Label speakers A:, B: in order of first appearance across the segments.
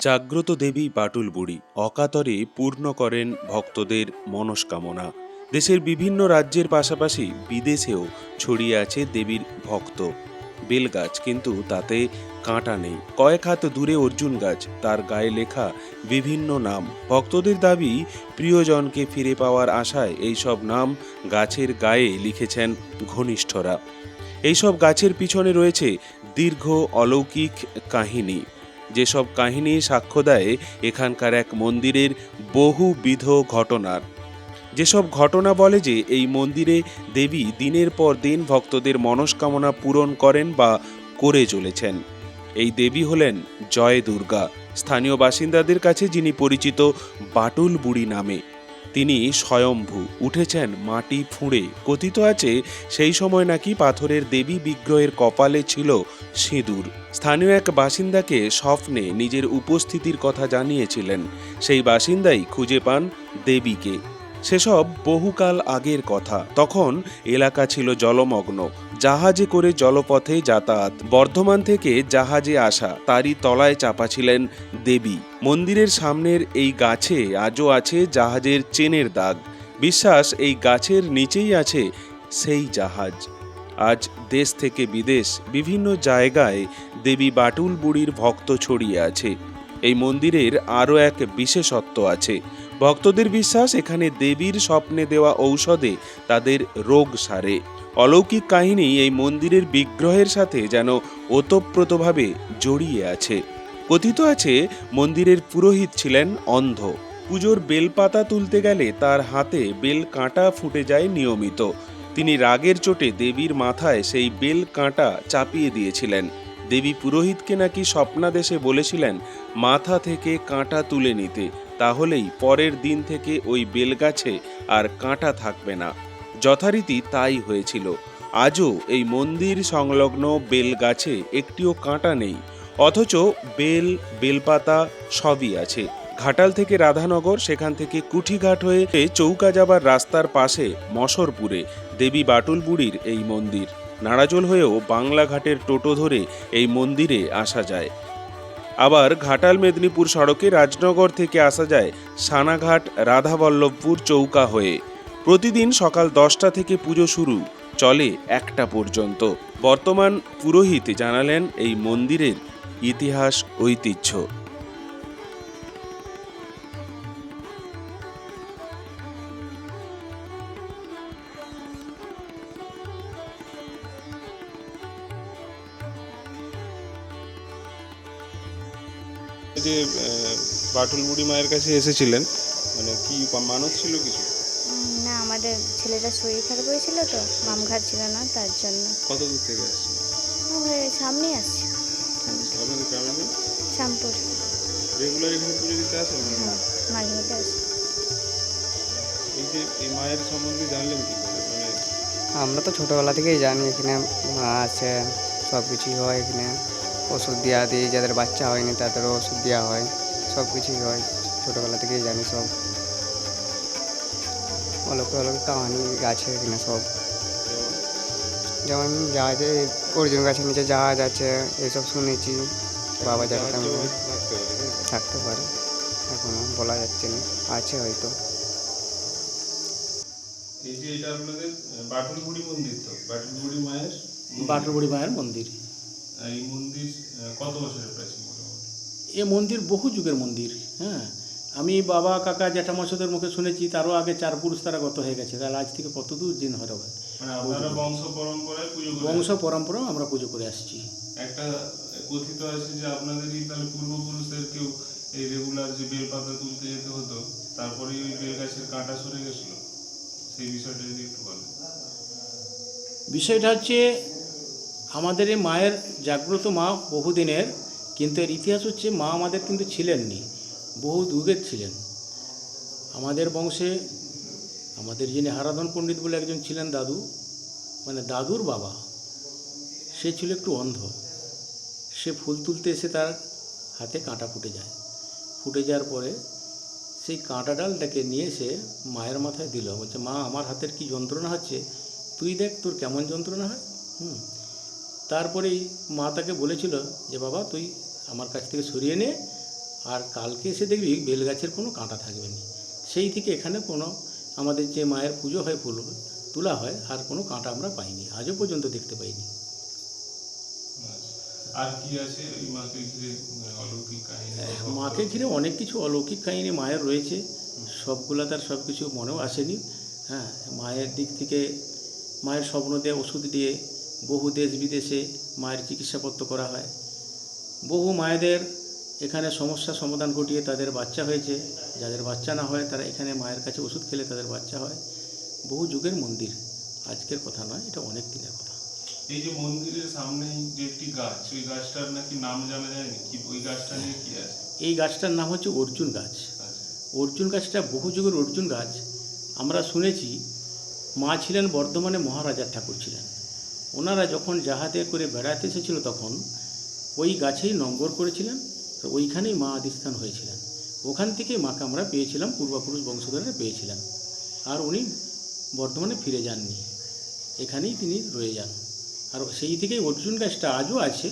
A: জাগ্রত দেবী পাটুল বুড়ি অকাতরে পূর্ণ করেন ভক্তদের মনস্কামনা। দেশের বিভিন্ন রাজ্যের পাশাপাশি বিদেশেও ছড়িয়ে আছে দেবীর ভক্ত। বেলগাছ, কিন্তু তাতে কাঁটা নেই। কয়েক হাত দূরে অর্জুন গাছ, তার গায়ে লেখা বিভিন্ন নাম। ভক্তদের দাবি, প্রিয়জনকে ফিরে পাওয়ার আশায় এইসব নাম গাছের গায়ে লিখেছেন ঘনিষ্ঠরা। এইসব গাছের পিছনে রয়েছে দীর্ঘ অলৌকিক কাহিনী। যেসব কাহিনী সাক্ষ্য দেয়, এখানকার এক মন্দিরের বহুবিধ ঘটনার। যেসব ঘটনা বলে যে, এই মন্দিরে দেবী দিনের পর দিন ভক্তদের মনস্কামনা পূরণ করেন বা করে চলেছেন। এই দেবী হলেন জয় দুর্গা স্থানীয় বাসিন্দাদের কাছে যিনি পরিচিত বাটুল বুড়ি নামে। তিনি স্বয়ম্ভু উঠেছেন মাটি ফুঁড়ে। কথিত আছে, সেই সময় নাকি পাথরের দেবী বিগ্রহের কপালে ছিল সিঁদুর। স্থানীয় এক বাসিন্দাকে স্বপ্নে নিজের উপস্থিতির কথা জানিয়েছিলেন। সেই বাসিন্দাই খুঁজে পান দেবীকে। সেসব বহুকাল আগের কথা। তখন এলাকা ছিল জলমগ্ন। জাহাজে করে জলপথে যাতায়াত। বর্ধমান থেকে জাহাজে আসা, তারই তলায় চাপা ছিলেন দেবী। মন্দিরের সামনের এই গাছে আজও আছে জাহাজের চেনের দাগ। বিশ্বাস, এই গাছের নিচেই আছে সেই জাহাজ। আজ দেশ থেকে বিদেশ, বিভিন্ন জায়গায় দেবী বাটুল বুড়ির ভক্ত ছড়িয়ে আছে। এই মন্দিরের আরও এক বিশেষত্ব আছে। ভক্তদের বিশ্বাস, এখানে দেবীর স্বপ্নে দেওয়া ঔষধে তাদের রোগ সারে। অলৌকিক কাহিনী এই মন্দিরের বিগ্রহের সাথে যেন ওতপ্রোতভাবে জড়িয়ে আছে। কথিত আছে, মন্দিরের পুরোহিত ছিলেন অন্ধ। পুজোর বেলপাতা তুলতে গেলে তার হাতে বেল কাঁটা ফুটে যায় নিয়মিত। তিনি রাগের চোটে দেবীর মাথায় সেই বেল কাঁটা চাপিয়ে দিয়েছিলেন। দেবী পুরোহিতকে নাকি স্বপ্নাদেশে বলেছিলেন, মাথা থেকে কাঁটা তুলে নিতে। তাহলেই পরের দিন থেকে ওই বেলগাছে আর কাঁটা থাকবে না। যথারীতি তাই হয়েছিল। আজও এই মন্দির সংলগ্ন বেলগাছে একটিও কাঁটা নেই। অথচ বেল, বেলপাতা সবই আছে। ঘাটাল থেকে রাধানগর, সেখান থেকে কুঠিঘাট হয়ে চৌকা যাবার রাস্তার পাশে মশরপুরে দেবী বাটুল বুড়ির এই মন্দির। নাড়াজোল হয়েও বাংলাঘাটের টোটো ধরে এই মন্দিরে আসা যায়। আবার ঘাটাল মেদিনীপুর সড়কে রাজনগর থেকে আসা যায় সানাঘাট, রাধাবল্লভপুর চৌকা হয়ে। প্রতিদিন সকাল দশটা থেকে পুজো শুরু, চলে একটা পর্যন্ত। বর্তমান পুরোহিত জানালেন এই মন্দিরের ইতিহাস ঐতিহ্য।
B: যে বাটুল বুড়ি মায়ের কাছে এসেছিলেন মানে কি মানত ছিল কিছু?
C: না আমাদের ছেলেটার শরীর খারাপ হয়েছিল তো মামঘাট ছিল না তার জন্য।
B: কত দূর থেকে আসছে?
C: সামনেই আসছে।
B: আপনাদের গ্রামের নাম
C: শ্যামপুর।
B: রেগুলার এখানে পুজো দিতে আসেন
C: মাঝে মধ্যে আসে।
B: এই যে এই মায়ের সম্বন্ধে জানলেন কি মানে
D: আমরা তো ছোটোবেলা থেকেই জানি এখানে মা আছে সব কিছুই হয় এখানে। ওষুধ দেওয়া দিই যাদের বাচ্চা হয়নি তাদেরও ওষুধ দেওয়া হয় সব কিছুই হয় ছোটোবেলা থেকেই জানি সব। অলৌকিক অলৌকিক কাহানি আছে এখানে সব।
B: যেমন
D: জাহাজে অর্জুন গাছের নিচে জাহাজ আছে এসব শুনেছি বাবা
B: সাহায্য থাকতে পারে
D: এখনও বলা যাচ্ছে না আছে হয়তো।
B: এই যে এটা আপনাদের আহ, মন্দির তো বাটুল মায়ের মন্দির।
E: মায়ের মন্দির।
B: এই মন্দির কত বছরের প্রাচীন মোটামুটি?
E: এ মন্দির বহু যুগের মন্দির হ্যাঁ। আমি বাবা কাকা জ্যাঠামশাদের মুখে শুনেছি তারও আগে চার পুরুষ তারা গত হয়ে গেছে তাহলে আজ থেকে কত দূর দিন হয়ে
B: মানে বংশ পরম্পরায় পুজো
E: বংশ পরম্পরাও আমরা পুজো করে আসছি।
B: একটা কথিত আছে যে আপনাদেরই তাহলে পূর্বপুরুষদের কেউ এই রেগুলার যে বেলপাতা তুলতে যেতে হতো তারপরেই ওই বেল গাছের কাঁটা সরে গেছিল? সেই বিষয়টা যদি একটু বলেন।
E: বিষয়টা হচ্ছে আমাদের এই মায়ের জাগ্রত মা বহুদিনের, কিন্তু এর ইতিহাস হচ্ছে মা আমাদের কিন্তু ছিলেননি, বহু যুগের ছিলেন। আমাদের বংশে আমাদের যিনি হারাধন পণ্ডিত বলে একজন ছিলেন দাদু মানে দাদুর বাবা, সে ছিল একটু অন্ধ। সে ফুল তুলতে এসে তার হাতে কাঁটা ফুটে যায়। ফুটে যাওয়ার পরে সেই কাঁটা ডালটাকে নিয়ে এসে মায়ের মাথায় দিল। বলছে, মা, আমার হাতের কি যন্ত্রণা হচ্ছে? তুই দেখ তোর কেমন যন্ত্রণা হয়? হুম। তারপরেই মা তাকে বলেছিল যে বাবা তুই আমার কাছ থেকে সরিয়ে নে আর কালকে এসে দেখবি বেলগাছের কোনো কাঁটা থাকবে না। সেই থেকে এখানে কোনো আমাদের যে মায়ের পুজো হয় ফুল তোলা হয় আর কোনো কাঁটা আমরা পাইনি। আজও পর্যন্ত দেখতে পাইনি।
B: আর কি আছে মাকে ঘিরে অলৌকিক কাহিনী?
E: মাকে ঘিরে অনেক কিছু অলৌকিক কাহিনী মায়ের রয়েছে। সবগুলা তার সব কিছু মনেও আসেনি। হ্যাঁ মায়ের দিক থেকে মায়ের স্বপ্ন দিয়ে ওষুধ দিয়ে বহু দেশ বিদেশে মায়ের চিকিৎসাপত্র করা হয়। বহু মায়েদের এখানে সমস্যার সমাধান ঘটিয়ে তাদের বাচ্চা হয়েছে। যাদের বাচ্চা না হয় তারা এখানে মায়ের কাছে ওষুধ খেলে তাদের বাচ্চা হয়। বহু যুগের মন্দির। আজকের কথা নয় এটা অনেক দিনের কথা।
B: এই যে মন্দিরের সামনেই যে একটি গাছ ওই গাছটার নাকি নাম জানা যায়নি? কি ওই গাছটা নিয়ে কি আছে?
E: এই গাছটার নাম হচ্ছে অর্জুন গাছ।
B: আচ্ছা।
E: অর্জুন গাছটা বহু যুগের অর্জুন গাছ। আমরা শুনেছি মা ছিলেন বর্ধমানে মহারাজার ঠাকুর ছিলেন। ওনারা যখন জাহাজে করে বেড়াতে এসেছিল তখন ওই গাছেই নম্বর করেছিলেন তো ওইখানেই মা আদিস্থান হয়েছিলেন। ওখান থেকেই মাকে আমরা পেয়েছিলাম পূর্বপুরুষ বংশধররা পেয়েছিলেন। আর উনি বর্তমানে ফিরে যাননি। এখানেই তিনি রয়ে যান। আর সেই থেকেই অর্জুন গাছটা আজও আছে।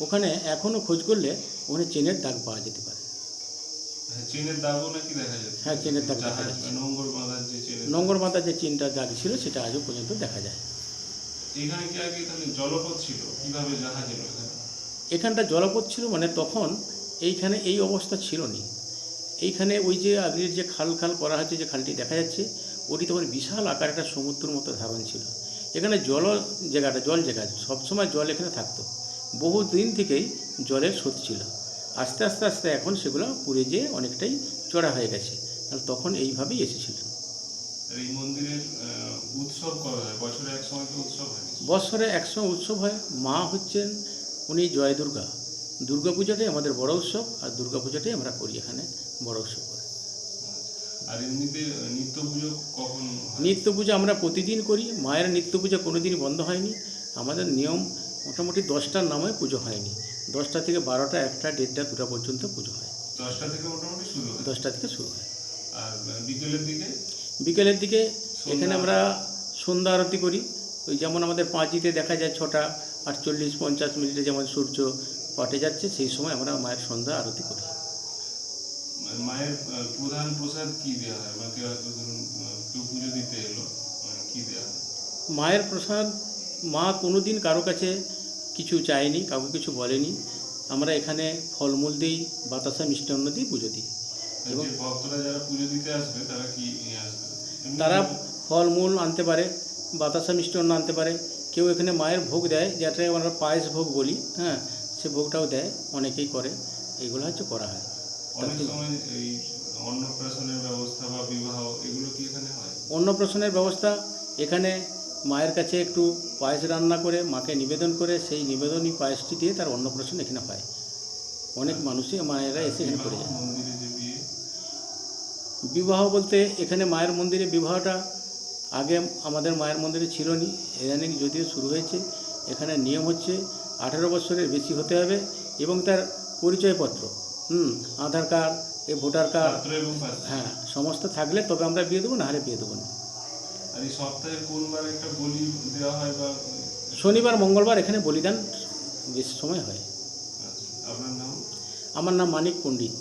E: ওখানে এখনও খোঁজ করলে ওখানে চেনের দাগ পাওয়া যেতে পারে।
B: হ্যাঁ, চেনের দাগও নাকি দেখা যাচ্ছে?
E: হ্যাঁ, চেনের দাগ দেখা যাচ্ছে।
B: নোঙ্গর বাঁধার যে
E: মাথা যে চিনটা দাগ ছিল সেটা আজও পর্যন্ত দেখা যায়। এখানটা জলপথ ছিল মানে তখন এইখানে এই অবস্থা ছিল নি এইখানে ওই যে আগের যে খাল খাল করা হচ্ছে যে খালটি দেখা যাচ্ছে, ওটি তখন বিশাল আকার একটা সমুদ্রের মতো ধারণ ছিল। এখানে জল জায়গাটা, জল জায়গা, সবসময় জল এখানে থাকতো। বহু দিন থেকেই জলের স্রোত ছিল। আস্তে আস্তে আস্তে এখন সেগুলো পুড়ে যেয়ে অনেকটাই চড়া হয়ে গেছে। তখন এইভাবেই এসেছিলেন
B: আর এই মন্দিরের উৎসব করা হয়? বছরে এক সময় তো উৎসব হয়।
E: বৎসরে একসময় উৎসব হয়। মা হচ্ছেন উনি জয় দুর্গা। দুর্গা পূজাটাই আমাদের বড় উৎসব আর দুর্গা পূজাটাই আমরা করি এখানে বড় উৎসব করে।
B: আর এমনিতে নিত্য পুজো কখন
E: নিত্য পূজা আমরা প্রতিদিন করি। মায়ের নিত্য পূজা কোনো দিনই বন্ধ হয়নি। আমাদের নিয়ম মোটামুটি দশটার নামে পুজো হয়নি। দশটা থেকে বারোটা একটা দেড়টা দুটা পর্যন্ত পুজো হয়।
B: দশটা থেকে মোটামুটি শুরু হয়।
E: দশটা থেকে শুরু হয়।
B: আর বিকেলের দিকে?
E: বিকেলের দিকে এখানে আমরা সন্ধ্যা আরতি করি। ওই যেমন আমাদের পাঁচিতে দেখা যায় ছটা আটচল্লিশ পঞ্চাশ মিনিটে যেমন সূর্য পাটে যাচ্ছে সেই সময় আমরা মায়ের সন্ধ্যা আরতি করি।
B: মানে মায়ের প্রধান প্রসাদ কি দেওয়া হয়? বা কেউ ধরুন কেউ পুজো দিতে এলো মানে কি দেওয়া হয়?
E: মায়ের প্রসাদ মা কোনো দিন কারও কাছে কিছু চায়নি কাউকে কিছু বলেনি। আমরা এখানে ফলমূল দিই বাতাসা মিষ্টান্ন দিই পুজো দিই।
B: আর ভক্তরা যারা পুজো দিতে আসবে তারা কি নিয়ে আসবে?
E: তারা ফলমূল আনতে পারে বাতাসা মিষ্টান্ন আনতে পারে। কেউ এখানে মায়ের ভোগ দেয় যেটাকে আমরা পায়েস ভোগ বলি হ্যাঁ সে ভোগটাও দেয় অনেকেই করে এগুলো হচ্ছে করা হয়।
B: অনেক সময় এই অন্নপ্রাশনের ব্যবস্থা বা বিবাহ এগুলো কি এখানে হয়?
E: অন্নপ্রাশনের ব্যবস্থা এখানে মায়ের কাছে একটু পায়েস রান্না করে মাকে নিবেদন করে সেই নিবেদনই পায়েসটি দিয়ে তার অন্নপ্রাশন এখানে হয়। অনেক মানুষই মায়েরা এসে এখানে করে যায়। বিবাহ বলতে এখানে মায়ের মন্দিরে বিবাহটা আগে আমাদের মায়ের মন্দিরে ছিল নি ইদানিং যদিও শুরু হয়েছে। এখানে নিয়ম হচ্ছে আঠেরো বছরের বেশি হতে হবে এবং তার পরিচয়পত্র হুম আধার কার্ড এ ভোটার কার্ড হ্যাঁ সমস্ত থাকলে তবে আমরা বিয়ে দেবো না হলে বিয়ে দেবো না।
B: সপ্তাহে কোনবার একটা বলি দেওয়া হয় বা
E: শনিবার মঙ্গলবার এখানে বলিদান বেশি সময় হয়।
B: আচ্ছা, আপনার নাম?
E: আমার নাম মানিক পণ্ডিত।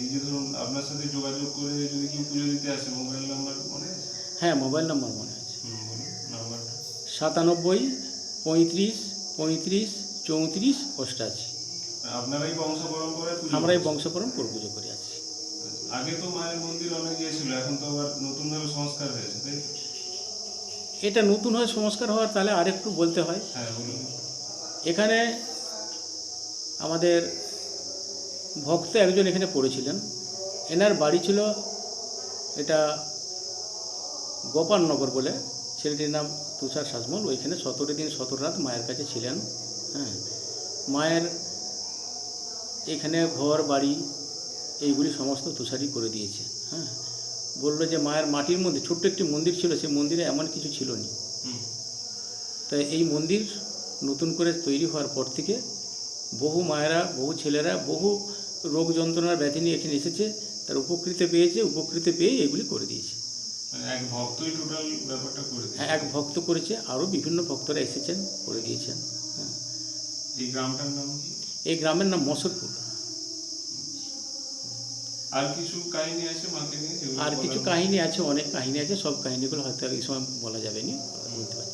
B: এই যে ধরুন আপনার সাথে যোগাযোগ করে যদি কেউ পুজো দিতে আসে মোবাইল নাম্বার মনে আছে?
E: হ্যাঁ মোবাইল নাম্বার মনে আছে।
B: নাম্বারটা
E: সাতানব্বই পঁয়ত্রিশ পঁয়ত্রিশ চৌত্রিশ অষ্টাশি।
B: আপনারাই বংশ পরম্পরায় পুজো
E: আমরা এই
B: করছেন।
E: বংশপরম পুজো করে আছি।
B: আগে তো মায়ের মন্দির অনেক ইয়ে ছিল এখন তো আবার নতুনভাবে সংস্কার হয়েছে তাই
E: এটা নতুন হয়ে সংস্কার হওয়ার তাহলে আরেকটু বলতে হয়।
B: হ্যাঁ বলুন।
E: এখানে আমাদের ভক্ত একজন এখানে পড়েছিলেন। এনার বাড়ি ছিল এটা গোপালনগর বলে। ছেলেটির নাম তুষার শাসমল ওইখানে সতেরো দিন সতেরো রাত মায়ের কাছে ছিলেন। হ্যাঁ মায়ের এখানে ঘর বাড়ি এইগুলি সমস্ত তুষারই করে দিয়েছে। হ্যাঁ বলল যে মায়ের মাটির মধ্যে ছোট্ট একটি মন্দির ছিল সেই মন্দিরে এমন কিছু ছিল না। তাই এই মন্দির নতুন করে তৈরি হওয়ার পর থেকে বহু মায়েরা বহু ছেলেরা বহু রোগ যন্ত্রণার ব্যাধি নিয়ে এখানে এসেছে তার উপকৃত পেয়েছে উপকৃত পেয়ে এগুলি করে দিয়েছে।
B: মানে এক ভক্তই টোটাল ব্যাপারটা করে
E: হ্যাঁ এক ভক্ত করেছে আরও বিভিন্ন ভক্তরা এসেছেন করে দিয়েছেন। হ্যাঁ।
B: এই গ্রামটার নাম কি?
E: এই গ্রামের নাম মসরপুর
B: আর কিছু কাহিনী আছে মাকে নিয়ে?
E: আর কিছু কাহিনী আছে অনেক কাহিনী আছে সব কাহিনীগুলো হয়তো এই সময় বলা যাবে না বলতে পারছি না।